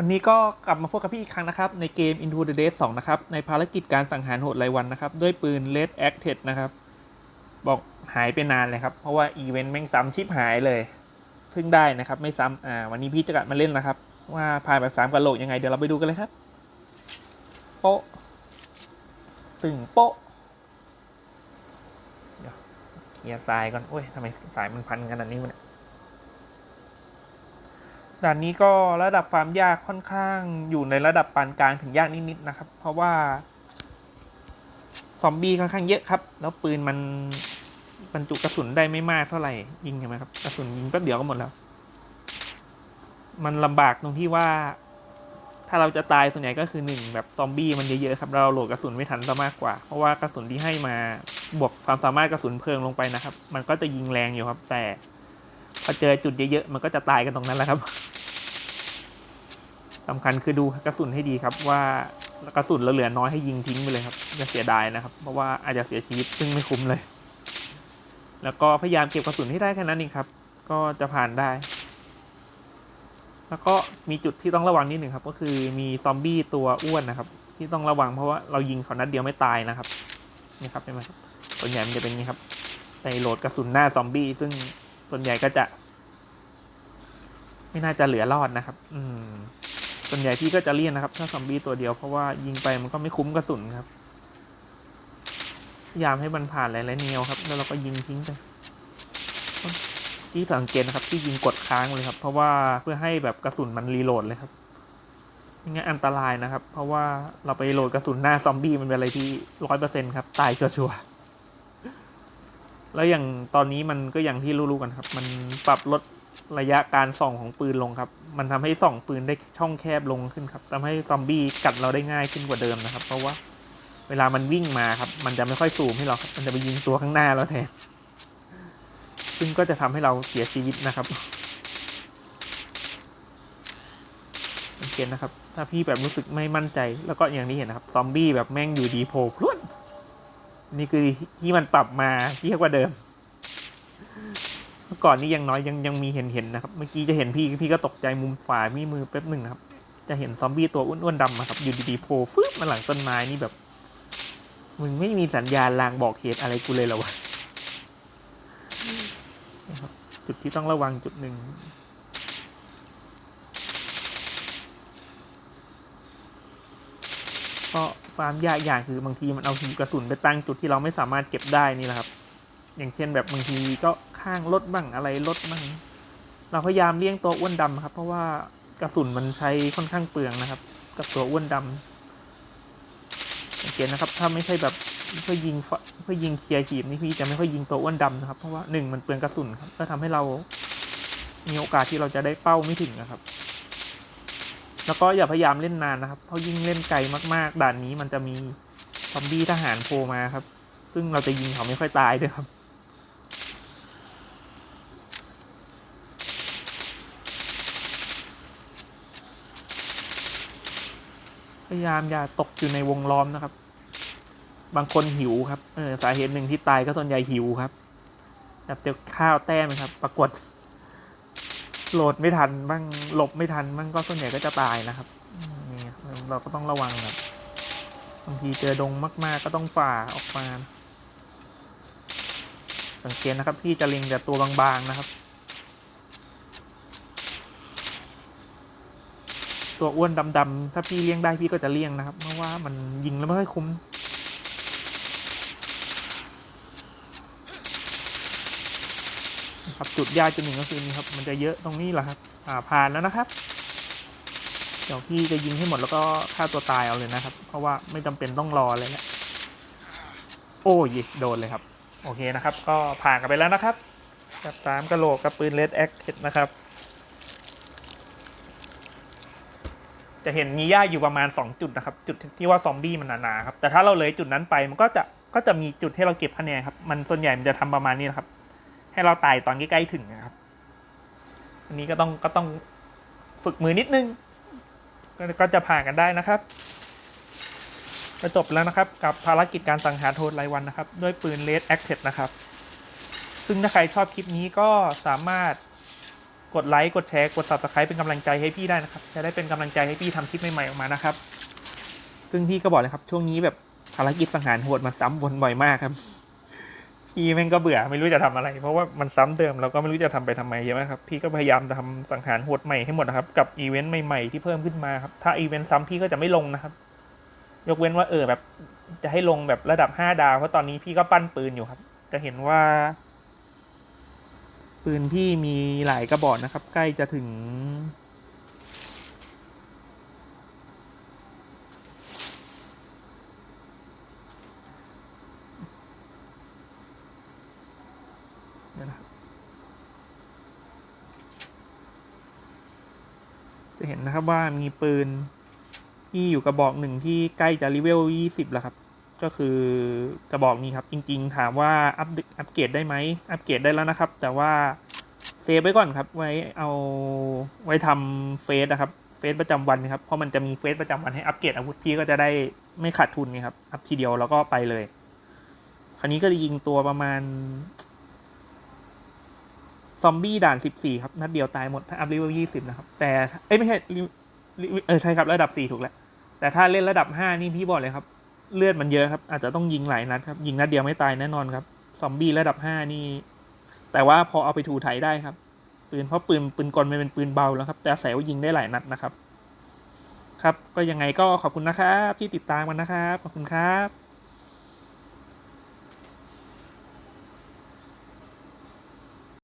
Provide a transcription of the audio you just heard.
วันนี้ก็กลับมาพบกับพี่อีกครั้งนะครับ ในเกม Into the Dead 2 นะครับ ในภารกิจการสังหารโหดรายวันนะครับ ด้วยปืน Red Acted นะครับ บอกหายไปนานเลยครับ เพราะว่าอีเวนต์แม่งซ้ำชิปหายเลยเพิ่งได้นะครับ ไม่ซ้ำอ่าวันนี้พี่จะกลับมาเล่นนะครับ ว่าผ่านแบบสามกะโหลกยังไง เดี๋ยวเราไปดูกันเลยครับ โปะตึงโปะเดี๋ยวเคลียร์ทรายก่อนโอ้ยทำไมสายมันพันขนาดนี้มันย ด่านนี้ก็ระดับความยากค่อนข้างอยู่ในระดับปานกลางถึงยากนิดๆนะครับ เพราะว่าซอมบี้ค่อนข้างเยอะครับ แล้วปืนมันบรรจุกระสุนได้ไม่มากเท่าไหร่ยิงใช่ไหมครับกระสุนยิงแป๊บเดียวก็หมดแล้ว มันลำบากตรงที่ว่า ถ้าเราจะตายส่วนใหญ่ก็คือหนึ่งแบบซอมบี้มันเยอะๆครับเราโหลดกระสุนไม่ทันซะมากกว่า เพราะว่ากระสุนที่ให้มาบวกความสามารถกระสุนเพลิงลงไปนะครับ มันก็จะยิงแรงอยู่ครับ แต่พอเจอจุดเยอะๆมันก็จะตายกันตรงนั้นแหละครับ สำคัญคือดูกระสุนให้ดีครับว่ากระสุนเราเหลือน้อยให้ยิงทิ้งไปเลยครับอย่าเสียดายนะครับ เพราะว่าอาจจะเสียชีวิตซึ่งไม่คุ้มเลย แล้วก็พยายามเก็บกระสุนให้ได้แค่นั้นเองครับ ก็จะผ่านได้ แล้วก็มีจุดที่ต้องระวังนิดหนึ่งครับ ก็คือมีซอมบี้ตัวอ้วนนะครับ ที่ต้องระวังเพราะว่าเรายิงเขานัดเดียวไม่ตายนะครับนี่ครับเห็นไหมครับส่วนใหญ่มันจะเป็นอย่างนี้ครับในโหลดกระสุนหน้าซอมบี้ซึ่งส่วนใหญ่ก็จะ ไม่น่าจะเหลือรอดนะครับ อืม ส่วนใหญ่พี่ก็จะเลี่ยนนะครับ ถ้าซอมบี้ตัวเดียวเพราะว่ายิงไปมันก็ไม่คุ้มกระสุนครับพยายามให้มันผ่านหลายๆแนวครับ แล้วเราก็ยิงทิ้งไปที่สังเกตนะครับ ที่ยิงกดค้างเลยครับ เพราะว่าเพื่อให้แบบกระสุนมันรีโหลดเลยครับไม่งั้นอันตรายนะครับ เพราะว่าเราไปโหลดกระสุนหน้าซอมบี้มันเป็นอะไรที่ร้อยเปอร์เซ็นครับ ตายชัวร์แล้วอย่างตอนนี้มันก็อย่างที่รู้ๆกันครับ มันปรับลด ระยะการส่องของปืนลงครับ มันทำให้ส่องปืนได้ช่องแคบลงขึ้นครับทำให้ซอมบี้กัดเราได้ง่ายขึ้นกว่าเดิมนะครับ เพราะว่าเวลามันวิ่งมาครับ มันจะไม่ค่อยซูมให้เราครับมันจะไปยิงตัวข้างหน้าเราแทน ซึ่งก็จะทำให้เราเสียชีวิตนะครับสังเกตนะครับ ถ้าพี่แบบรู้สึกไม่มั่นใจ แล้วก็อย่างนี้เห็นนะครับ ซอมบี้แบบแม่งอยู่ดีโผล่พรวดนี่คือที่มันปรับมาเยอะกว่าเดิม อก่อนนี้ยังน้อยยังยังมีเห็นเห็นนะครับ เมื่อกี้จะเห็นพี่พี่ก็ตกใจมุมฝ่ามีมือแป๊บหนึ่งครับ จะเห็นซอมบี้ตัวอ้วนๆดำอะครับอยู่ดีๆโผล่ฟึบมาหลังต้นไม้นี่แบบ มึงไม่มีสัญญาณลางบอกเหตุอะไรกูเลยหรอวะจุดที่ต้องระวังจุดหนึ่งก็ความยากอย่างคือบางทีมันเอาหีบกระสุนไปตั้งจุดที่เราไม่สามารถเก็บได้นี่แหละครับ อย่างเช่นแบบบางทีก็ ข้างรถบ้างอะไรรถบ้าง เราพยายามเลี่ยงตัวอ้วนดำครับ เพราะว่ากระสุนมันใช้ค่อนข้างเปลืองนะครับ กับตัวอ้วนดำสังเกตนะครับ ถ้าไม่ใช่แบบเพื่อยิงเพื่อยิงเคลียร์หีบนี่พี่จะไม่ค่อยยิงตัวอ้วนดำนะครับ เพราะว่าหนึ่งมันเปลืองกระสุนครับก็ทำให้เรามีโอกาสที่เราจะได้เป้าไม่ถึงนะครับ แล้วก็อย่าพยายามเล่นนานนะครับ เพราะยิ่งเล่นไกลมาก ๆ ด่านนี้มันจะมีซอมบี้ทหารโผล่มาครับ ซึ่งเราจะยิงเขาไม่ค่อยตายด้วยครับ พยายามอย่าตกอยู่ในวงล้อมนะครับ บางคนหิวครับเออสาเหตุหนึ่งที่ตายก็ส่วนใหญ่หิวครับแบบจะข้าวแต้มครับ ปรากฏ โหลดไม่ทันบ้างหลบไม่ทันบ้างก็ส่วนใหญ่ก็จะตายนะครับนี่เราก็ต้องระวังครับบางทีเจอดงมาก ๆ ก็ต้องฝ่าออกมา สังเกตนะครับ พี่จะเล็งแต่ตัวบางๆนะครับ ตัวอ้วนดำๆถ้าพี่เลี่ยงได้พี่ก็จะเลี่ยงนะครับ เพราะว่ามันยิงแล้วไม่ค่อยคุ้มนะครับจุดยากจุดหนึ่งก็คือนี่ครับ มันจะเยอะตรงนี้แหละครับอ่าผ่านแล้วนะครับ เดี๋ยวพี่จะยิงให้หมดแล้วก็ฆ่าตัวตายเอาเลยนะครับ เพราะว่าไม่จำเป็นต้องรอเลยแหละโอ้ยโดนเลยครับ โอเคนะครับ ก็ผ่านกันไปแล้วนะครับ กับสามกระโหลกกับปืนเลดแอคเนะครับ จะเห็นมีหญ้าอยู่ประมาณ 2 จุดนะครับ จุดที่ว่าซอมบี้มันหนาๆครับ แต่ถ้าเราเลยจุดนั้นไปมันก็จะก็จะมีจุดให้เราเก็บคะแนนครับ มันส่วนใหญ่มันจะทำประมาณนี้นะครับ ให้เราตายตอนใกล้ๆถึงนะครับ อันนี้ก็ต้องก็ต้องฝึกมือนิดนึงก็ก็จะผ่านกันได้นะครับก็จบแล้วนะครับ กับภารกิจการสังหารโทษรายวันนะครับ ด้วยปืนเลดแอคเทนะครับ ซึ่งถ้าใครชอบคลิปนี้ก็สามารถ กดไลค์ กดแชร์ กด subscribe เป็นกำลังใจให้พี่ได้นะครับ จะได้เป็นกำลังใจให้พี่ทำคลิปใหม่ๆออกมานะครับ ซึ่งพี่ก็บอกเลยครับ ช่วงนี้แบบภารกิจสังหารโหดมาซ้ำวนบ่อยมากครับ พี่แม่งก็เบื่อไม่รู้จะทำอะไร เพราะว่ามันซ้ำเดิมเราก็ไม่รู้จะทำไปทำไมเยอะมากครับ พี่ก็พยายามทำสังหารโหดใหม่ให้หมดนะครับ กับอีเวนต์ใหม่ๆที่เพิ่มขึ้นมาครับ ถ้าอีเวนต์ซ้ำพี่ก็จะไม่ลงนะครับ ยกเว้นว่าเออแบบจะให้ลงแบบระดับห้าดาว เพราะตอนนี้พี่ก็ปั้นปืนอยู่ครับ จะเห็นว่า ปืนพี่มีหลายกระบอกนะครับ ใกล้จะถึง จะเห็นนะครับว่ามีปืนที่อยู่กระบอกหนึ่งที่ใกล้จะรีเวลยี่สิบแล้วครับ ก็คือกระบอกนี้ครับจริง ๆ ถามว่าอัปเดอัปเกรดได้ไหมอัปเกรดได้แล้วนะครับ แต่ว่าเซฟไว้ก่อนครับ ไว้เอาไว้ทำเฟสนะครับเฟสประจำวันนะครับ เพราะมันจะมีเฟสประจำวันให้อัปเกรดอาวุธพี่ก็จะได้ไม่ขาดทุนนี่ครับ อัพทีเดียวแล้วก็ไปเลย คราวนี้ก็จะยิงตัวประมาณ ซอมบี้ด่านสิบสี่ครับ นัดเดียวตายหมด ถ้าอัพเลเวลยี่สิบนะครับ แต่เอ้ยไม่ใช่เออใช่ครับ ระดับสี่ถูกแล้ว แต่ถ้าเล่นระดับห้านี่พี่บอกเลยครับ เลือดมันเยอะครับ อาจจะต้องยิงหลายนัดครับ ยิงนัดเดียวไม่ตายแน่นอนครับ ซอมบี้ระดับห้านี่ แต่ว่าพอเอาไปถูไถได้ครับ ปืนเพราะปืนปืนกลมันเป็นปืนเบาแล้วครับ แต่แสว่ายิงได้หลายนัดนะครับ ครับ ก็ยังไงก็ขอบคุณนะครับที่ติดตามกันนะครับ ขอบคุณครับ